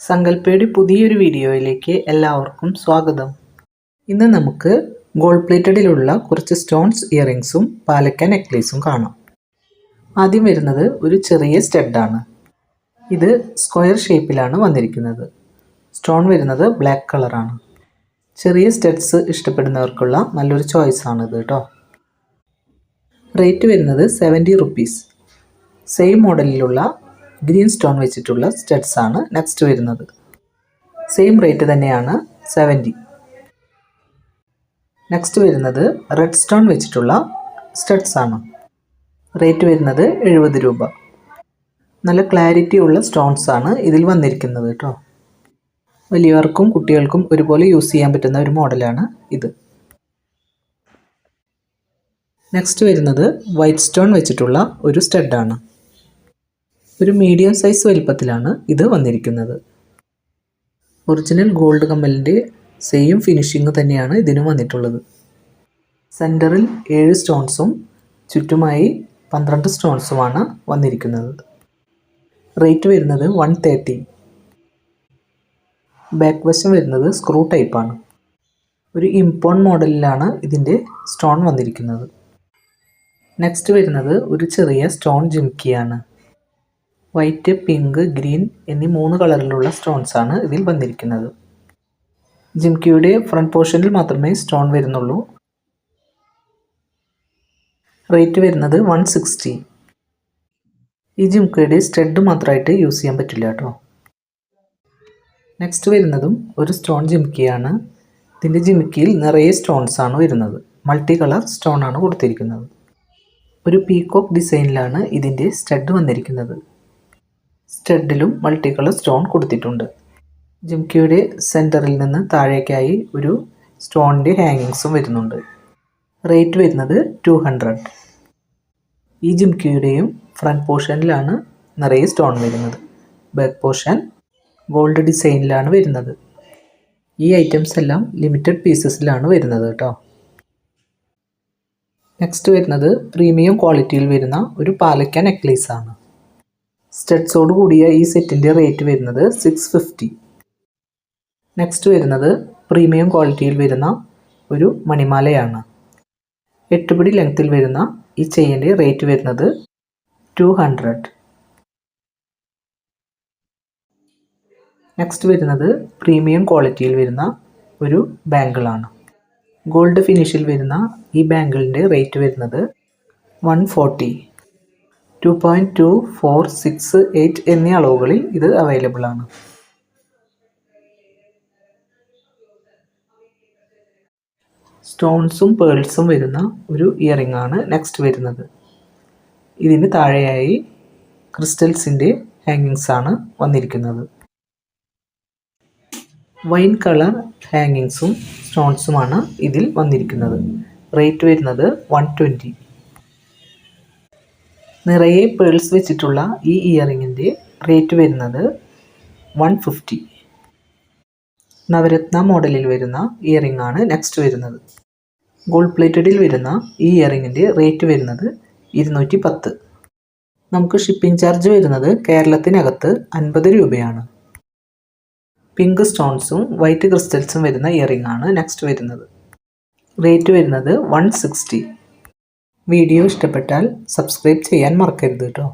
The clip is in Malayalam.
സങ്കല്പയുടെ പുതിയൊരു വീഡിയോയിലേക്ക് എല്ലാവർക്കും സ്വാഗതം. ഇന്ന് നമുക്ക് ഗോൾഡ് പ്ലേറ്റഡിലുള്ള കുറച്ച് സ്റ്റോൺസ് ഇയറിങ്സും പാലക്ക നെക്ലേസും കാണാം. ആദ്യം വരുന്നത് ഒരു ചെറിയ സ്റ്റഡാണ് ഇത് സ്ക്വയർ ഷേപ്പിലാണ് വന്നിരിക്കുന്നത്. സ്റ്റോൺ വരുന്നത് ബ്ലാക്ക് കളറാണ് ചെറിയ സ്റ്റഡ്സ് ഇഷ്ടപ്പെടുന്നവർക്കുള്ള നല്ലൊരു ചോയ്സാണിത് കേട്ടോ റേറ്റ് വരുന്നത് സെവന്റി റുപ്പീസ് സെയിം മോഡലിലുള്ള ഗ്രീൻ സ്റ്റോൺ വെച്ചിട്ടുള്ള സ്റ്റഡ്സ് ആണ് നെക്സ്റ്റ് വരുന്നത്. സെയിം റേറ്റ് തന്നെയാണ് സെവന്റി. നെക്സ്റ്റ് വരുന്നത് റെഡ് സ്റ്റോൺ വെച്ചിട്ടുള്ള സ്റ്റഡ്സ് ആണ്. റേറ്റ് വരുന്നത് എഴുപത് രൂപ. നല്ല ക്ലാരിറ്റി ഉള്ള സ്റ്റോൺസ് ആണ് ഇതിൽ വന്നിരിക്കുന്നത് കേട്ടോ. വലിയവർക്കും കുട്ടികൾക്കും ഒരുപോലെ യൂസ് ചെയ്യാൻ പറ്റുന്ന ഒരു മോഡലാണ് ഇത്. നെക്സ്റ്റ് വരുന്നത് വൈറ്റ് സ്റ്റോൺ വെച്ചിട്ടുള്ള ഒരു സ്റ്റഡാണ്. ഒരു മീഡിയം സൈസ് വലിപ്പത്തിലാണ് ഇത് വന്നിരിക്കുന്നത്. ഒറിജിനൽ ഗോൾഡ് കമ്മലിന്റെ സെയിം ഫിനിഷിങ് തന്നെയാണ് ഇതിനും വന്നിട്ടുള്ളത്. സെന്ററിൽ ഏഴ് സ്റ്റോൺസും ചുറ്റുമായി പന്ത്രണ്ട് സ്റ്റോൺസുമാണ് വന്നിരിക്കുന്നത്. റേറ്റ് വരുന്നത് വൺ തേർട്ടി ബാക്ക് വശം വരുന്നത് സ്ക്രൂ ടൈപ്പാണ് ഒരു ഇമ്പോൺ മോഡലിലാണ് ഇതിന്റെ സ്റ്റോൺ വന്നിരിക്കുന്നത്. നെക്സ്റ്റ് വരുന്നത് ഒരു ചെറിയ സ്റ്റോൺ ജിംക്കിയാണ്. വൈറ്റ് പിങ്ക് ഗ്രീൻ എന്നീ മൂന്ന് കളറിലുള്ള സ്റ്റോൺസ് ആണ് ഇതിൽ വന്നിരിക്കുന്നത്. ജിംകിയുടെ ഫ്രണ്ട് പോർഷനിൽ മാത്രമേ സ്റ്റോൺ വരുന്നുള്ളൂ. റേറ്റ് വരുന്നത് വൺ സിക്സ്റ്റി. ഈ ജിംകയുടെ സ്റ്റഡ് മാത്രമായിട്ട് യൂസ് ചെയ്യാൻ പറ്റില്ല കേട്ടോ. നെക്സ്റ്റ് വരുന്നതും ഒരു സ്റ്റോൺ ജിംകിയാണ്. ഇതിന്റെ ജിംക്കിയിൽ നിറയെ സ്റ്റോൺസ് ആണ് വരുന്നത്. മൾട്ടി കളർ സ്റ്റോൺ ആണ് കൊടുത്തിരിക്കുന്നത്. ഒരു പീകോക്ക് ഡിസൈനിലാണ് ഇതിന്റെ സ്റ്റഡ് വന്നിരിക്കുന്നത്. സ്റ്റഡിലും മൾട്ടി കളർ സ്റ്റോൺ കൊടുത്തിട്ടുണ്ട്. ജിംകിയുടെ സെന്ററിൽ നിന്ന് താഴേക്കായി ഒരു സ്റ്റോണിന്റെ ഹാങ്ങിങ്സും വരുന്നുണ്ട്. റേറ്റ് വരുന്നത് ടു ഹൺഡ്രഡ്. ഈ ജിംകിയുടെയും ഫ്രണ്ട് പോർഷനിലാണ് നിറയെ സ്റ്റോൺ വരുന്നത്. ബാക്ക് പോർഷൻ ഗോൾഡ് ഡിസൈനിലാണ് വരുന്നത്. ഈ ഐറ്റംസ് എല്ലാം ലിമിറ്റഡ് പീസസിലാണ് വരുന്നത് കേട്ടോ. നെക്സ്റ്റ് വരുന്നത് പ്രീമിയം ക്വാളിറ്റിയിൽ വരുന്ന ഒരു പാലക്ക നെക്ലേസ് ആണ് സ്റ്റഡ്സോട് കൂടിയ ഈ സെറ്റിന്റെ റേറ്റ് വരുന്നത് സിക്സ് ഫിഫ്റ്റി നെക്സ്റ്റ് വരുന്നത് പ്രീമിയം ക്വാളിറ്റിയിൽ വരുന്ന ഒരു മണിമാലയാണ്. എട്ടുപിടി ലെങ്ത്തിൽ വരുന്ന ഈ ചെയിന്റെ റേറ്റ് വരുന്നത് ടു ഹൺഡ്രഡ് നെക്സ്റ്റ് വരുന്നത് പ്രീമിയം ക്വാളിറ്റിയിൽ വരുന്ന ഒരു ബാങ്കിളാണ് ഗോൾഡ് ഫിനിഷിൽ വരുന്ന ഈ ബാങ്കിളിന്റെ റേറ്റ് വരുന്നത് one forty two point two four six eight എന്നീ അളവുകളിൽ ഇത് അവൈലബിൾ ആണ്. സ്റ്റോൺസും പേൾസും വരുന്ന ഒരു ഇയറിംഗ് ആണ് നെക്സ്റ്റ് വരുന്നത്. ഇതിന് താഴെയായി ക്രിസ്റ്റൽസിന്റെ ഹാങ്ങിങ്സ് ആണ് വന്നിരിക്കുന്നത്. വൈൻ കളർ ഹാങ്ങിങ്സും സ്റ്റോൺസുമാണ് ഇതിൽ വന്നിരിക്കുന്നത്. റേറ്റ് വരുന്നത് വൺ ട്വന്റി നിറയെ പേൾസ് വെച്ചിട്ടുള്ള ഈ ഇയറിങ്ങിന്റെ റേറ്റ് വരുന്നത് വൺ ഫിഫ്റ്റി നവരത്ന മോഡലിൽ വരുന്ന ഇയറിംഗ് ആണ് നെക്സ്റ്റ് വരുന്നത്. ഗോൾഡ് പ്ലേറ്റഡിൽ വരുന്ന ഈ ഇയറിങ്ങിന്റെ റേറ്റ് വരുന്നത് ഇരുന്നൂറ്റി പത്ത് നമുക്ക് ഷിപ്പിംഗ് ചാർജ് വരുന്നത് കേരളത്തിനകത്ത് അൻപത് രൂപയാണ്. പിങ്ക് സ്റ്റോൺസും വൈറ്റ് ക്രിസ്റ്റൽസും വരുന്ന ഇയറിംഗ് ആണ് നെക്സ്റ്റ് വരുന്നത്. റേറ്റ് വരുന്നത് വൺ സിക്സ്റ്റി വീഡിയോ ഇഷ്ടപ്പെട്ടാൽ സബ്സ്ക്രൈബ് ചെയ്യാൻ മറക്കരുത് കേട്ടോ.